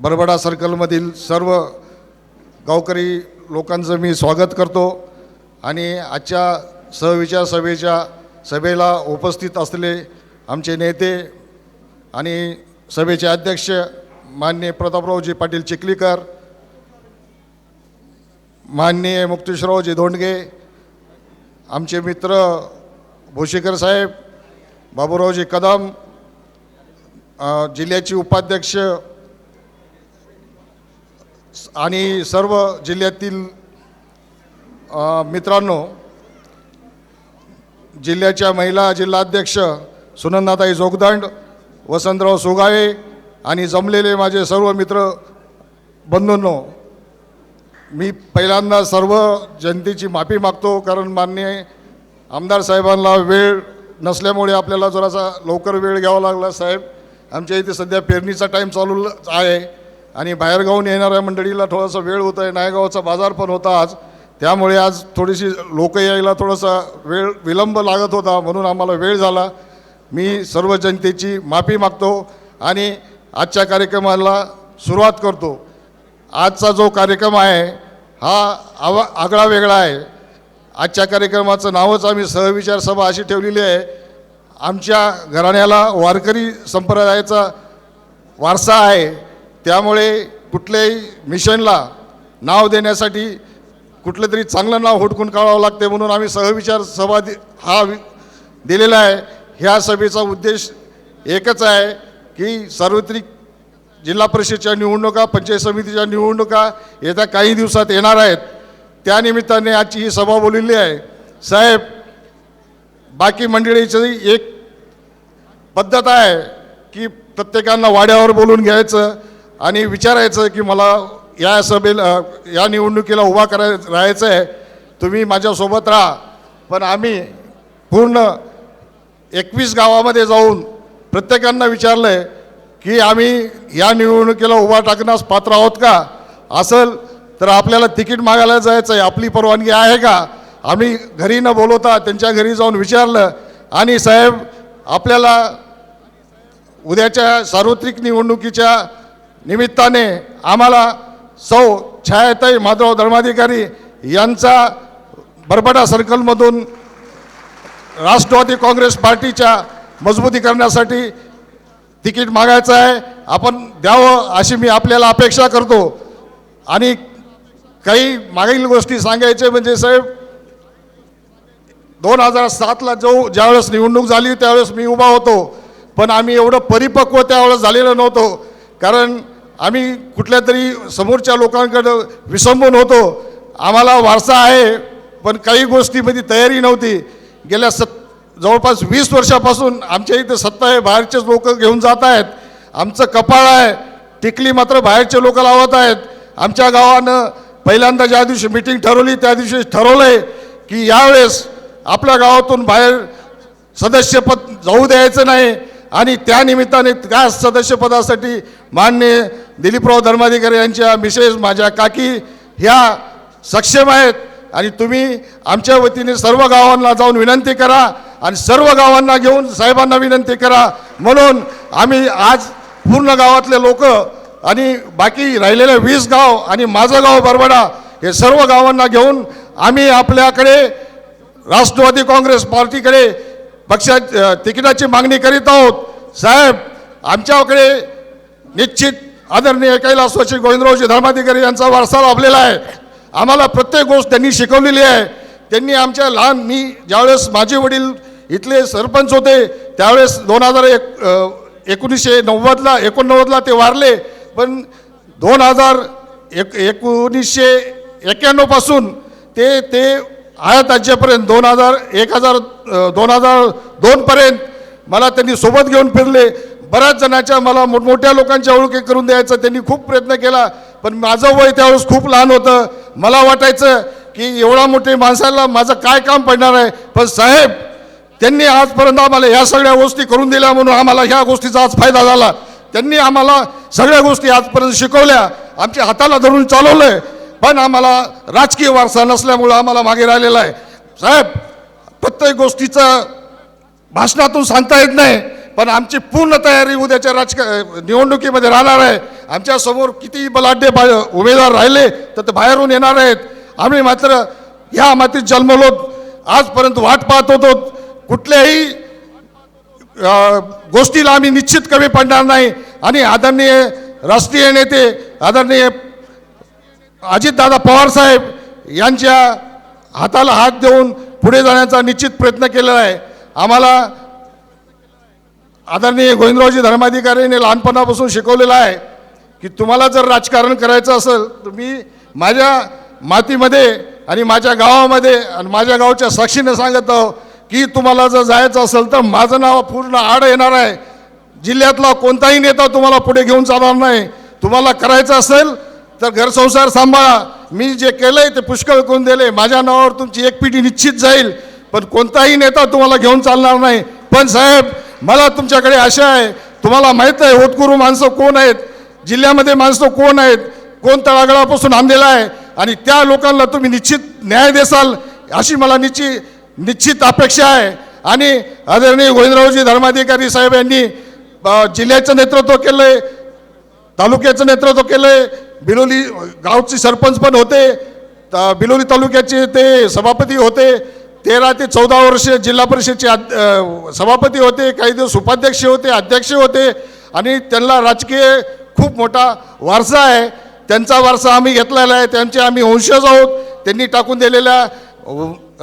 बरबडा सर्कलमधील सर्व गावकरी लोकांचं मी स्वागत करतो आणि आजच्या सहविचार सभेच्या सभेला उपस्थित असलेले आमचे नेते आणि सभेचे अध्यक्ष माननीय प्रतापरावजी पाटील चिखलीकर माननीय मुक्तेश्वररावजी धोंडगे आमचे मित्र भोशेकर साहेब बाबूरावजी कदम जिल्ह्याचे उपाध्यक्ष आणि सर्व जिल्ह्यातील मित्रांनो जिल्ह्याच्या महिला जिल्हाध्यक्ष सुनंदाताई जोगदंड वसंतराव सुगावे आणि जमलेले माझे सर्व मित्र बंधूंनो मी पहिल्यांदा सर्व जनतेची माफी मागतो कारण मान्य आमदार साहेबांना वेळ नसल्यामुळे आपल्याला जरासा लवकर वेळ घ्यावा लागला साहेब. आमच्या इथे सध्या पेरणीचा टाईम चालू आहे. आणि बाहेरगावून येणाऱ्या मंडळीला थोडासा वेळ होत आहे नायगावचा बाजार पण होता आज. त्यामुळे आज थोडीशी लोक यायला थोडासा वेळ विलंब लागत होता म्हणून आम्हाला वेळ झाला. मी सर्व जनतेची माफी मागतो आणि आजच्या कार्यक्रमाला सुरुवात करतो. आजचा जो कार्यक्रम आहे हा आवा आगळा वेगळा आहे. आजच्या कार्यक्रमाचं नावच आम्ही सहविचार सभा अशी ठेवलेली आहे. आमच्या घराण्याला वारकरी संप्रदायाचा वारसा आहे. त्यामुळे कुठल्याही मिशनला नाव देण्यासाठी कुठलं तरी चांगलं नाव हुडकून काढावं लागते म्हणून आम्ही सहविचार सभा दि हा वि- दिलेला आहे. ह्या सभेचा उद्देश एकच आहे की सार्वत्रिक जिल्हा परिषदच्या निवडणुका पंचायत समितीच्या निवडणुका येत्या काही दिवसात येणार आहेत. त्यानिमित्ताने आजची ही सभा बोललेली आहे. साहेब बाकी मंडळीची एक पद्धत आहे की प्रत्येकांना वाड्यावर बोलून घ्यायचं आणि विचारायचं की मला या सभेला या निवडणुकीला उभा कराय राहायचं आहे. तुम्ही माझ्यासोबत राहा. पण आम्ही पूर्ण एकवीस गावामध्ये जाऊन प्रत्येकांना विचारलं आहे की आम्ही या निवडणुकीला उभा टाकण्यास पात्र आहोत का? असेल तर आपल्याला तिकीट मागायला जायचं आहे. आपली परवानगी आहे का? आम्ही घरी न बोलवता त्यांच्या घरी जाऊन विचारलं. आणि साहेब आपल्याला उद्याच्या सार्वत्रिक निवडणुकीच्या निमित्ताने आम्हाला सौ छायाताई माधव धर्माधिकारी यांचा बरबडा सर्कलमधून राष्ट्रवादी काँग्रेस पार्टीच्या मजबूतीकरणासाठी तिकीट मागायचं आहे. आपण द्यावं अशी मी आपल्याला अपेक्षा करतो. आणि काही मागील गोष्टी सांगायचे म्हणजे साहेब दोन हजार सातला जो ज्यावेळेस निवडणूक झाली त्यावेळेस मी उभा होतो. पण आम्ही एवढं परिपक्व त्यावेळेस झालेलं नव्हतो. कारण आम्ही कुठल्या तरी समोरच्या लोकांकडं विसंबून होतो. आम्हाला वारसा आहे पण काही गोष्टीमध्ये तयारी नव्हती. गेल्या सत जवळपास वीस वर्षापासून आमच्या इथे सत्ता आहे बाहेरचेच लोक घेऊन जात आहेत. आमचं कपाळ आहे टिकली मात्र बाहेरचे लोक लावत आहेत. आमच्या गावानं पहिल्यांदा ज्या दिवशी मिटिंग ठरवली त्या दिवशी ठरवलं आहे की यावेळेस आपल्या गावातून बाहेर सदस्यपद जाऊ द्यायचं नाही. आणि त्यानिमित्ताने त्या सदस्यपदासाठी मान्य दिलीपराव धर्माधिकारी यांच्या मिसेस माझ्या काकी ह्या सक्षम आहेत. आणि तुम्ही आमच्या वतीने सर्व गावांना जाऊन विनंती करा आणि सर्व गावांना घेऊन साहेबांना विनंती करा. म्हणून आम्ही आज पूर्ण गावातले लोक आणि बाकी राहिलेले वीस गाव आणि माझं गाव बरबडा हे सर्व गावांना घेऊन आम्ही आपल्याकडे राष्ट्रवादी काँग्रेस पार्टीकडे पक्षा तिकिटाची मागणी करीत आहोत. साहेब आमच्याकडे निश्चित आदरणीय कैलासवासी गोविंदरावजी धर्माधिकारी यांचा वारसा लाभलेला आहे. आम्हाला प्रत्येक गोष्ट त्यांनी शिकवलेली आहे. त्यांनी आमच्या लहान मी ज्यावेळेस माझे वडील इथले सरपंच होते त्यावेळेस दोन हजार एक एकोणीसशे नव्वदला एकोणनव्वदला ते वारले. पण दोन हजार एक एकोणीसशे एक्क्याण्णवपासून ते ते आयात राज्यापर्यंत दोन हजार एक हजार दोन हजार दोनपर्यंत मला त्यांनी सोबत घेऊन फिरले. बऱ्याच जणांच्या मला मोठमोठ्या लोकांच्या ओळखी करून द्यायचं त्यांनी खूप प्रयत्न केला पण माझं वय त्यावेळेस खूप लहान होतं. मला वाटायचं की एवढा मोठे माणसाला माझं काय काम पडणार आहे? पण साहेब त्यांनी आजपर्यंत आम्हाला ह्या सगळ्या गोष्टी करून दिल्या म्हणून आम्हाला ह्या गोष्टीचा आज फायदा झाला. त्यांनी आम्हाला सगळ्या गोष्टी आजपर्यंत शिकवल्या. आमच्या हाताला धरून चालवलंय पण आम्हाला राजकीय वारसा नसल्यामुळं आम्हाला मागे राहिलेला आहे. साहेब प्रत्येक गोष्टीचं भाषणातून सांगता येत नाही. पण आमची पूर्ण तयारी उद्याच्या राजक निवडणुकीमध्ये राहणार आहे. आमच्यासमोर किती बलाढ्य बा उमेदवार राहिले तर ते बाहेरून येणार आहेत. आम्ही मात्र ह्या मातीत जन्मलो. आजपर्यंत वाट पाहत होतो. कुठल्याही गोष्टीला आम्ही निश्चित कमी पडणार नाही. आणि आदरणीय राष्ट्रीय नेते आदरणीय अजितदादा पवार साहेब यांच्या हाताला हात देऊन पुढे जाण्याचा निश्चित प्रयत्न केलेला आहे. आम्हाला आदरणीय गोविंदरावजी धर्माधिकारीने लहानपणापासून शिकवलेलं आहे की तुम्हाला जर राजकारण करायचं असेल तर मी माझ्या मातीमध्ये आणि माझ्या गावामध्ये आणि माझ्या गावच्या साक्षीने सांगत आहो की तुम्हाला जर जायचं असेल तर माझं नाव पूर्ण आड येणार आहे. जिल्ह्यातला कोणताही नेता तुम्हाला पुढे घेऊन चालणार नाही. तुम्हाला करायचं असेल तर घरसंसार सांभाळा. मी जे केलंय ते पुष्कळ करून दिले. माझ्या नावावर तुमची एक पिढी निश्चित जाईल. पण कोणताही नेता तुम्हाला घेऊन चालणार नाही. पण साहेब मला तुमच्याकडे आशा आहे. तुम्हाला माहीत आहे होतकुरू माणसं कोण आहेत जिल्ह्यामध्ये माणसं कोण आहेत कोण तळागळापासून आणलेला आहे आणि त्या लोकांना तुम्ही निश्चित न्याय देसाल अशी मला निश्चित निश्चित अपेक्षा आहे. आणि आदरणीय गोविंदरावजी धर्माधिकारी साहेब यांनी जिल्ह्याचं नेतृत्व केलंय तालुक्याचं नेतृत्व केलं आहे बिलोली गावचे सरपंच पण होते बिलोली तालुक्याचे ते सभापती होते तेरा ते चौदा वर्ष जिल्हा परिषदचे सभापती होते काही दिवस उपाध्यक्ष होते अध्यक्ष होते आणि त्यांना राजकीय खूप मोठा वारसा आहे. त्यांचा वारसा आम्ही घेतलेला आहे. त्यांचे आम्ही वंशज आहोत. त्यांनी टाकून दिलेल्या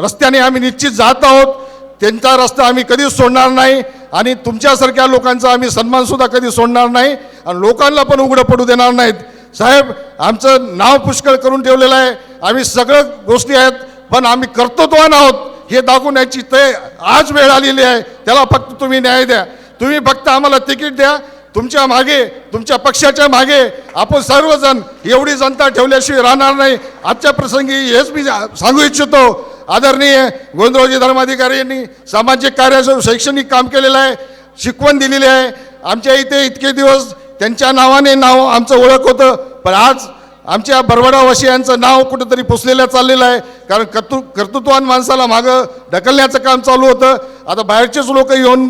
रस्त्याने आम्ही निश्चित जात आहोत. त्यांचा रस्ता आम्ही कधीच सोडणार नाही आणि तुमच्यासारख्या लोकांचा आम्ही सन्मानसुद्धा कधी सोडणार नाही आणि लोकांना पण उघडं पडू देणार नाहीत. साहेब आमचं नाव पुष्कळ करून ठेवलेलं आहे. आम्ही सगळं गोष्टी आहेत पण आम्ही कर्तृत्वान आहोत. हे दाखवण्याची ते आज वेळ आलेली आहे. त्याला फक्त तुम्ही न्याय द्या. तुम्ही फक्त आम्हाला तिकीट द्या. तुमच्या मागे तुमच्या पक्षाच्या मागे आपण सर्वजण एवढी जनता ठेवल्याशिवाय राहणार नाही. आजच्या प्रसंगी हेच मी सांगू इच्छितो. आदरणीय गोविंदरावजी धर्माधिकारी यांनी सामाजिक कार्याचं शैक्षणिक काम केलेलं आहे शिकवण दिलेली आहे. आमच्या इथे इतके दिवस त्यांच्या नावाने नाव आमचं ओळख होतं. पण आज आमच्या बरवडावासियांचं नाव कुठंतरी पुसलेलं चाललेलं आहे. कारण कर्तृ कर्तृत्वान माणसाला मागं ढकलण्याचं काम चालू होतं. आता बाहेरचेच लोक येऊन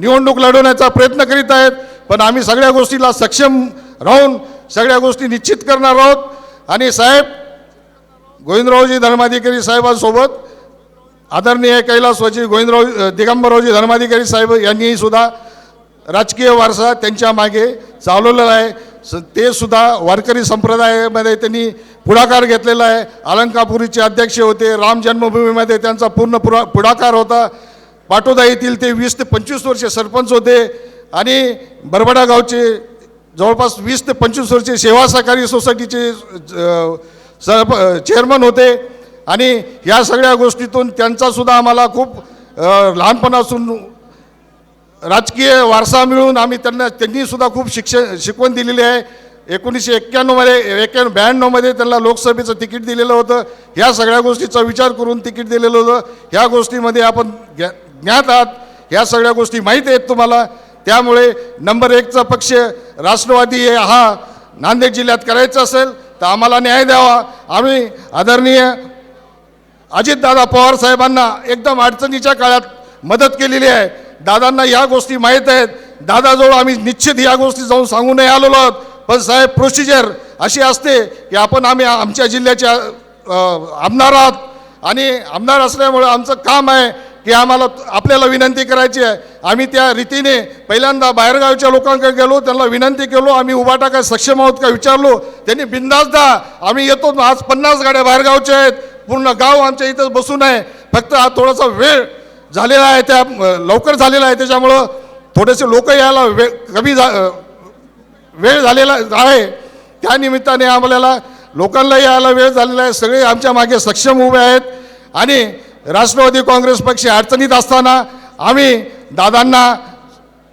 निवडणूक लढवण्याचा प्रयत्न करीत आहेत. पण आम्ही सगळ्या गोष्टीला सक्षम राहून सगळ्या गोष्टी निश्चित करणार आहोत. आणि साहेब गोविंदरावजी धर्माधिकारी साहेबांसोबत आदरणीय कैलासवाची गोविंदराव अ, दिगंबररावजी धर्माधिकारी साहेब यांनीही सुद्धा राजकीय वारसा त्यांच्या मागे चालवलेला आहे. स ते सुद्धा वारकरी संप्रदायामध्ये त्यांनी पुढाकार घेतलेला आहे. अलंकापुरीचे अध्यक्ष होते राम जन्मभूमीमध्ये त्यांचा पूर्ण पुरा पुढाकार होता. पाटोदा येथील ते वीस ते पंचवीस वर्षे सरपंच होते आणि बरबडा गावचे जवळपास वीस ते पंचवीस वर्षे सेवा सहकारी सोसायटीचे सरप चेअरमन होते. आणि ह्या सगळ्या गोष्टीतून त्यांचासुद्धा आम्हाला खूप लहानपणापासून राजकीय वारसा मिळून आम्ही त्यांना त्यांनीसुद्धा खूप शिक्षण शिकवण दिलेली आहे. एकोणीसशे एक्क्याण्णवमध्ये एक्क्याण्णव ब्याण्णवमध्ये त्यांना लोकसभेचं तिकीट दिलेलं होतं. ह्या सगळ्या गोष्टीचा विचार करून तिकीट दिलेलं होतं. ह्या गोष्टीमध्ये आपण ज्ञा ज्ञात आहात. ह्या सगळ्या गोष्टी माहीत आहेत तुम्हाला. त्यामुळे नंबर एकचा पक्ष राष्ट्रवादी हा नांदेड जिल्ह्यात करायचा असेल तर आम्हाला न्याय द्यावा. आम्ही आदरणीय अजितदादा पवार साहेबांना एकदम अडचणीच्या काळात मदत केलेली आहे. दादांना ह्या गोष्टी माहीत आहेत. दादाजवळ आम्ही निश्चित ह्या गोष्टी जाऊन सांगू नाही आलेलो आहोत. पण साहेब प्रोसिजर अशी असते की आपण आम्ही आमच्या जिल्ह्याच्या आमदार आहात. आणि आमदार असल्यामुळे आमचं काम आहे की आम्हाला आपल्याला विनंती करायची आहे. आम्ही त्या रीतीने पहिल्यांदा बाहेरगावच्या लोकांकडे गेलो त्यांना विनंती केलो आम्ही उभाटा काय सक्षम आहोत का विचारलो. त्यांनी बिंदासदा आम्ही येतो आज पन्नास गाड्या बाहेरगावच्या आहेत. पूर्ण गाव आमच्या इथं बसून आहे. फक्त हा थोडासा वेळ झालेला आहे त्या लवकर झालेला आहे. त्याच्यामुळं थोडेसे लोक यायला वे कमी झा वेळ झालेला आहे. त्या निमित्ताने आम्हाला लोकांना यायला वेळ झालेला आहे. सगळे आमच्या मागे सक्षम उभे आहेत. आणि राष्ट्रवादी काँग्रेस पक्ष अडचणीत असताना आम्ही दादांना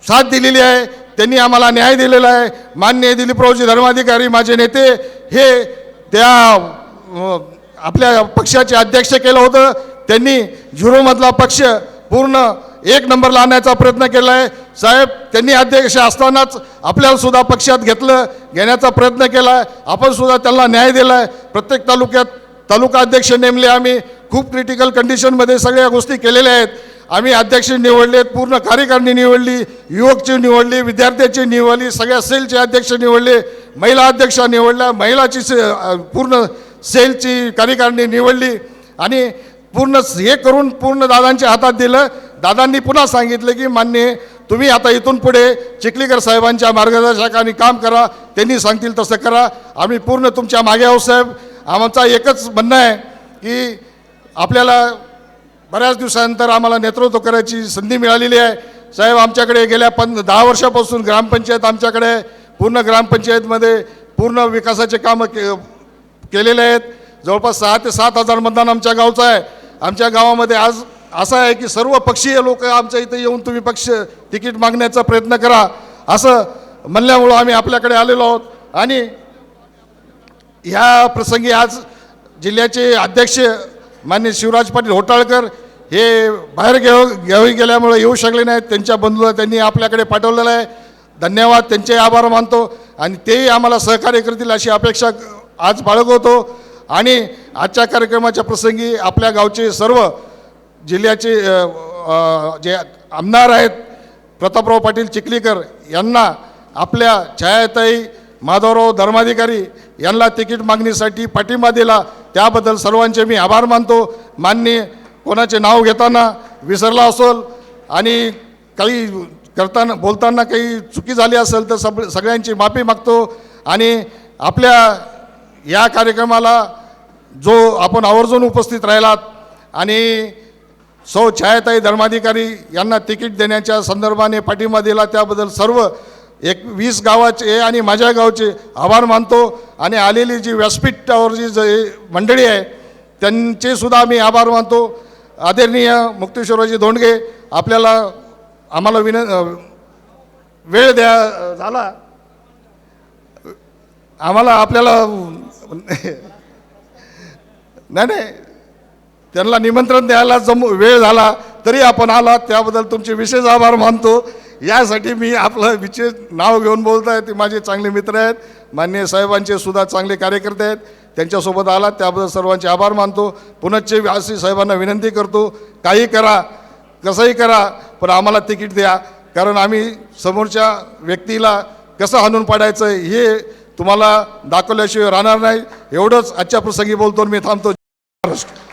साथ दिलेली आहे. त्यांनी आम्हाला न्याय दिलेला आहे. मान्य दिलीपरावजी धर्माधिकारी माझे नेते हे त्या आपल्या पक्षाचे अध्यक्ष केलं होतं. त्यांनी झिरोमधला पक्ष पूर्ण एक नंबरला आणण्याचा प्रयत्न केला आहे. साहेब त्यांनी अध्यक्ष असतानाच आपल्याला सुद्धा पक्षात घेतलं घेण्याचा प्रयत्न केला आहे. आपण सुद्धा त्यांना न्याय दिला आहे. प्रत्येक तालुक्यात तालुका अध्यक्ष नेमले आम्ही. खूप क्रिटिकल कंडिशनमध्ये सगळ्या गोष्टी केलेल्या आहेत. आम्ही अध्यक्ष निवडले पूर्ण कार्यकारिणी निवडली युवकची निवडली विद्यार्थ्याची निवडली सगळ्या सेलचे अध्यक्ष निवडले महिला अध्यक्षा निवडल्या महिलाची से पूर्ण सेलची कार्यकारिणी निवडली. आणि पूर्ण हे करून पूर्ण दादांच्या हातात दिलं. दादांनी पुन्हा सांगितलं की मान्य तुम्ही आता इथून पुढे चिखलीकर साहेबांच्या मार्गदर्शकाने काम करा त्यांनी सांगतील तसं करा. आम्ही पूर्ण तुमच्या मागे आहोत साहेब. आमचा एकच म्हणणं आहे की आपल्याला बऱ्याच दिवसानंतर आम्हाला नेतृत्व करायची संधी मिळालेली आहे. साहेब आमच्याकडे गेल्या पण दहा वर्षापासून ग्रामपंचायत आमच्याकडे पूर्ण ग्रामपंचायतमध्ये पूर्ण विकासाचे कामं के केलेले आहेत. जवळपास सहा ते सात हजार मतदान आमच्या गावचं आहे. आमच्या गावामध्ये आज असं आहे की सर्व पक्षीय लोक आमच्या इथे येऊन तुम्ही पक्ष तिकीट मागण्याचा प्रयत्न करा. असं म्हणल्यामुळं आम्ही आपल्याकडे आलेलो आहोत. आणि ह्या प्रसंगी आज जिल्ह्याचे अध्यक्ष मान्य शिवराज पाटील होटाळकर हे बाहेर घेऊ घ्यावी गेल्यामुळे येऊ शकले नाहीत. त्यांच्या बंधूला त्यांनी आपल्याकडे पाठवलेलं आहे. धन्यवाद. त्यांचे आभार मानतो. आणि तेही आम्हाला सहकार्य करतील अशी अपेक्षा आज बाळगवतो आणि आजच्या कार्यक्रमाच्या प्रसंगी आपल्या गावचे सर्व जिल्ह्याचे जे आमदार आहेत प्रतापराव पाटील चिखलीकर यांना आपल्या छायाताई माधवराव धर्माधिकारी यांना तिकीट मागणीसाठी पाठिंबा दिला. त्याबद्दल सर्वांचे मी आभार मानतो. माननी कोणाचे नाव घेताना विसरला असेल आणि काही करताना बोलताना काही चुकी झाली असेल तर सब सगळ्यांची माफी मागतो. आणि आपल्या या कार्यक्रमाला जो आपण आवर्जून उपस्थित राहिलात आणि सौ छायाताई धर्माधिकारी यांना तिकीट देण्याच्या संदर्भाने पाठिंबा दिला त्याबद्दल सर्व एक वीस गावाचे आणि माझ्या गावचे आभार मानतो. आणि आलेली जी व्यासपीठावर जी जे मंडळी आहे त्यांचेसुद्धा मी आभार मानतो. आदरणीय मुक्तेश्वरजी धोंडगे आपल्याला आम्हाला विन वेळ द्या झाला. आम्हाला आपल्याला नाही नाही. त्यांना निमंत्रण द्यायला जम वेळ झाला तरी आपण आला त्याबद्दल तुमचे विशेष आभार मानतो. यासाठी मी आपलं विशेष नाव घेऊन बोलत आहे ते माझे चांगले मित्र आहेत. मान्य साहेबांचे सुद्धा चांगले कार्यकर्ते आहेत. त्यांच्यासोबत आला त्याबद्दल सर्वांचे आभार मानतो. पुनश्च व्यासी साहेबांना विनंती करतो काही करा कसंही करा पण आम्हाला तिकीट द्या. कारण आम्ही समोरच्या व्यक्तीला कसं हाणून पाडायचं हे तुम्हाला दाखवल्याशिवाय राहणार नाही. एवढंच आजच्या प्रसंगी बोलतो आणि मी थांबतो. महाराष्ट्र.